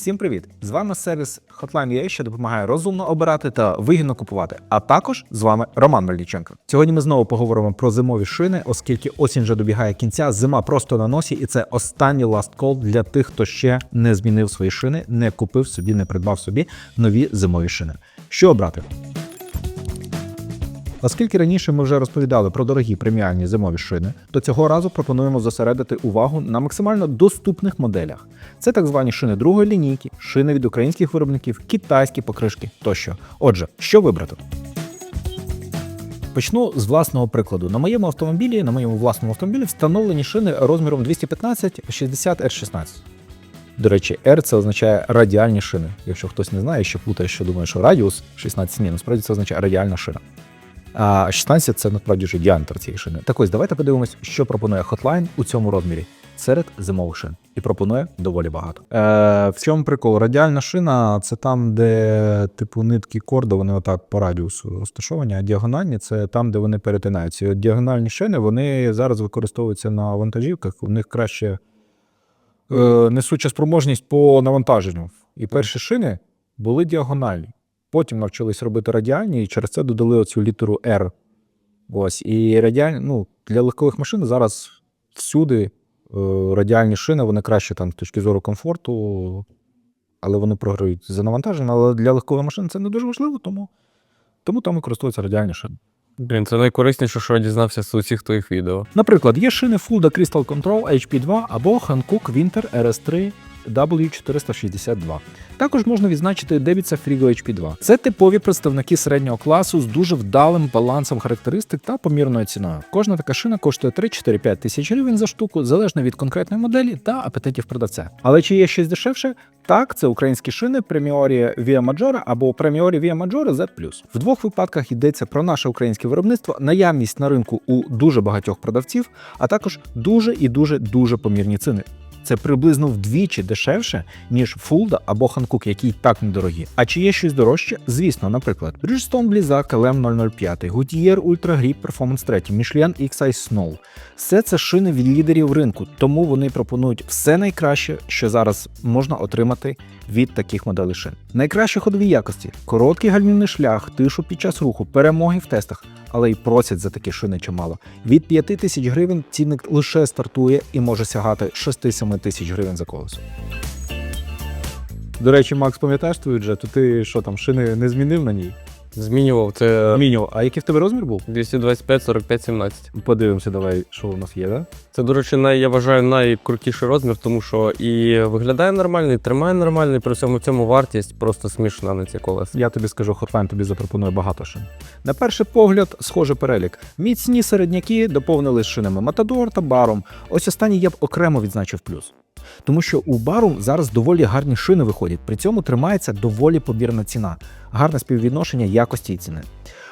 Всім привіт! З вами сервіс Hotline.ua, що допомагає розумно обирати та вигідно купувати. А також з вами Роман Мельниченко. Сьогодні ми знову поговоримо про зимові шини, оскільки осінь вже добігає кінця, зима просто на носі, і це останній last call для тих, хто ще не змінив свої шини, не купив собі, не придбав собі нові зимові шини. Що обрати? Оскільки раніше ми вже розповідали про дорогі преміальні зимові шини, то цього разу пропонуємо зосередити увагу на максимально доступних моделях. Це так звані шини другої лінійки, шини від українських виробників, китайські покришки тощо. Отже, що вибрати? Почну з власного прикладу. На моєму автомобілі, на моєму власному автомобілі встановлені шини розміром 215 60 r 16 До речі, R це означає радіальні шини. Якщо хтось не знає, що плутає, що думає, що радіус 16 ні, насправді це означає радіальна шина. А 16 це насправді вже діаметр цієї шини. Так ось давайте подивимось, що пропонує Hotline у цьому розмірі серед зимових шин. І пропонує доволі багато. Е, в чому прикол? Радіальна шина це там, де типу нитки корда, вони отак по радіусу розташовані, а діагональні це там, де вони перетинаються. І от діагональні шини вони зараз використовуються на вантажівках. У них краще е, несуча спроможність по навантаженню. І перші шини були діагональні. Потім навчились робити радіальні, і через це додали оцю літеру R. Ось. І радіальні, ну, для легкових машин зараз всюди е, радіальні шини, вони краще там з точки зору комфорту, але вони програють за навантаження. Але для легкових машин це не дуже важливо, тому, тому там використовуються радіальні шини. Блін, це найкорисніше, що я дізнався з усіх твоїх відео. Наприклад, є шини Fulda Crystal Control HP2 або Hankook Winter RS3 W462. Також можна відзначити Davidsa Frigo HP2. Це типові представники середнього класу з дуже вдалим балансом характеристик та помірною ціною. Кожна така шина коштує 3-4-5 тисяч гривень за штуку, залежно від конкретної моделі та апетитів продавця. Але чи є щось дешевше? Так, це українські шини Premiori Via Maggiore або Premiori Via Maggiore Z+. В двох випадках йдеться про наше українське виробництво, наявність на ринку у дуже багатьох продавців, а також дуже і дуже дуже помірні ціни. Це приблизно вдвічі дешевше, ніж Fulda або Hankook, які й так недорогі. А чи є щось дорожче? Звісно, наприклад, Bridgestone Blizzak LM005, Goodyear Ultra Grip Performance 3, Michelin X-Ice Snow. Все це шини від лідерів ринку, тому вони пропонують все найкраще, що зараз можна отримати від таких моделей шин. Найкращі ходові якості, короткий гальмівний шлях, тишу під час руху, перемоги в тестах, але й просять за такі шини чимало. Від 5 тисяч гривень цінник лише стартує і може сягати 6-7 тисяч гривень за колесо. До речі, Макс, пам'ятаєш твою джету? Ти що там, шини не змінив на ній? Змінював це Змінював. А який в тебе розмір був? 225, 45, 17. Подивимося, давай, що у нас є, да? Це, до речі, най, я вважаю найкрутіший розмір, тому що і виглядає нормально, і тримає нормально, і при всьому цьому вартість просто смішна на ці колеса. Я тобі скажу, Hotline тобі запропонує багато шин. На перший погляд, схожий перелік. Міцні середняки доповнили шинами Матадор та Баром. Ось останній я б окремо відзначив плюс. Тому що у бару зараз доволі гарні шини виходять, при цьому тримається доволі побірна ціна, гарне співвідношення якості і ціни.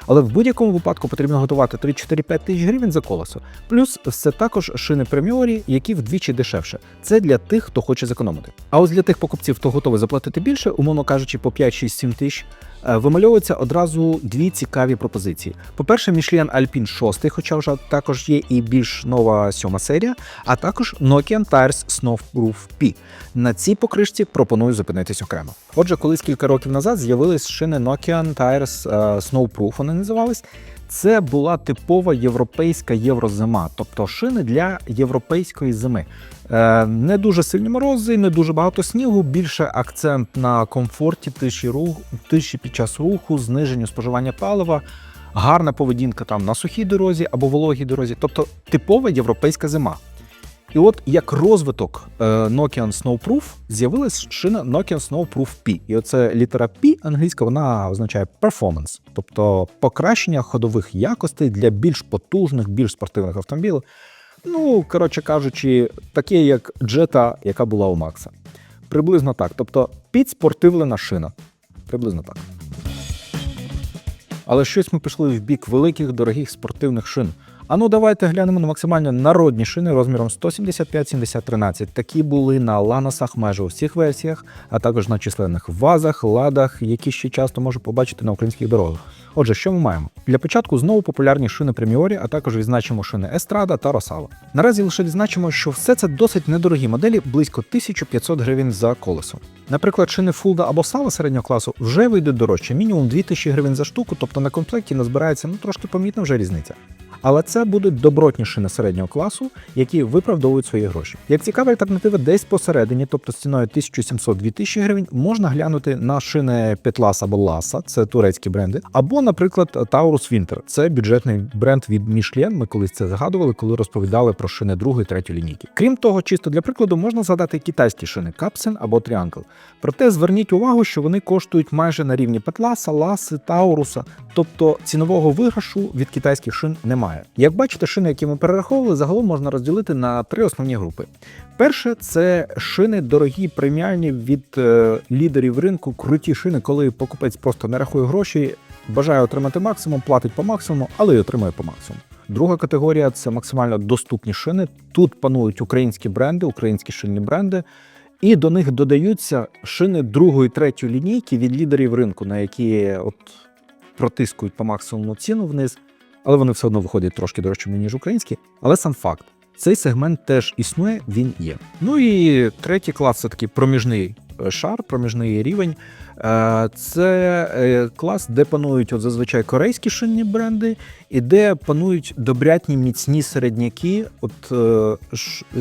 Але в будь-якому випадку потрібно готувати 3-4-5 тисяч гривень за колесо. Плюс це також шини преміорі, які вдвічі дешевше. Це для тих, хто хоче зекономити. А ось для тих покупців, хто готовий заплатити більше, умовно кажучи, по 5-6-7 тисяч, вимальовуються одразу дві цікаві пропозиції. По-перше, Michelin Alpine 6, хоча вже також є і більш нова сьома серія, а також Nokian Tires Snowproof P. На цій покришці пропоную зупинитись окремо. Отже, колись кілька років назад з'явились шини Nokian Tires е, Snowproof, вони називались. Це була типова європейська єврозима, тобто шини для європейської зими. Е, не дуже сильні морози, не дуже багато снігу, більше акцент на комфорті, тиші, руху, тиші під час руху, зниженню споживання палива, гарна поведінка там на сухій дорозі або вологій дорозі, тобто типова європейська зима. І от як розвиток е, Nokian Snowproof з'явилась шина Nokian Snowproof P. І оце літера P англійська вона означає performance, тобто покращення ходових якостей для більш потужних, більш спортивних автомобілів. Ну, коротше кажучи, таке як Jetta, яка була у Макса. Приблизно так. Тобто підспортивлена шина. Приблизно так. Але щось ми пішли в бік великих дорогих спортивних шин. А ну давайте глянемо на максимально народні шини розміром 175-70-13. Такі були на ланосах майже у всіх версіях, а також на численних вазах, ладах, які ще часто можу побачити на українських дорогах. Отже, що ми маємо? Для початку знову популярні шини преміорі, а також відзначимо шини Естрада та Росава. Наразі лише відзначимо, що все це досить недорогі моделі, близько 1500 гривень за колесо. Наприклад, шини Фулда або Сава середнього класу вже вийдуть дорожче, мінімум 2000 гривень за штуку, тобто на комплекті назбирається ну трошки помітна вже різниця. Але це будуть добротні шини середнього класу, які виправдовують свої гроші. Як цікава альтернатива, десь посередині, тобто з ціною 1700-2000 гривень, можна глянути на шини Петлас або Ласа, це турецькі бренди, або, наприклад, Taurus Winter, це бюджетний бренд від Michelin, Ми колись це згадували, коли розповідали про шини другої третьої лінійки. Крім того, чисто для прикладу можна згадати китайські шини Capsen або Triangle. Проте зверніть увагу, що вони коштують майже на рівні Петласа, Ласи, Тауруса, тобто цінового виграшу від китайських шин немає. Як бачите, шини, які ми перераховували, загалом можна розділити на три основні групи. Перше це шини дорогі преміальні від е, лідерів ринку, круті шини, коли покупець просто не рахує гроші, бажає отримати максимум, платить по максимуму, але й отримує по максимуму. Друга категорія це максимально доступні шини. Тут панують українські бренди, українські шинні бренди. І до них додаються шини другої, третьої лінійки від лідерів ринку, на які от протискують по максимуму ціну вниз, але вони все одно виходять трошки дорожчими, ніж українські. Але сам факт, цей сегмент теж існує, він є. Ну і третій клас це такий проміжний е, шар, проміжний рівень. Е, Це е, клас, де панують от зазвичай корейські шинні бренди, і де панують добрятні міцні середняки, от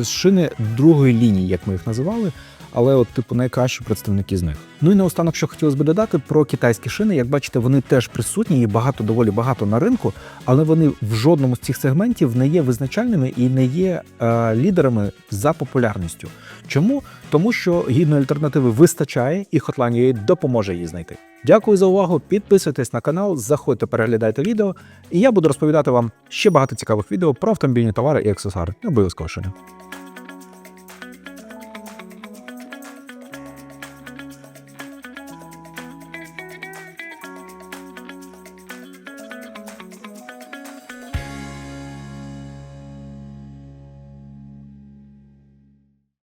шини другої лінії, як ми їх називали. Але, от, типу, найкращі представники з них. Ну і наостанок, що хотілося б додати про китайські шини. Як бачите, вони теж присутні і багато, доволі багато на ринку, але вони в жодному з цих сегментів не є визначальними і не є е, лідерами за популярністю. Чому? Тому що гідної альтернативи вистачає, і Hotline.ua допоможе її знайти. Дякую за увагу. Підписуйтесь на канал, заходьте, переглядайте відео, і я буду розповідати вам ще багато цікавих відео про автомобільні товари і аксесуари. Обов'язково шини.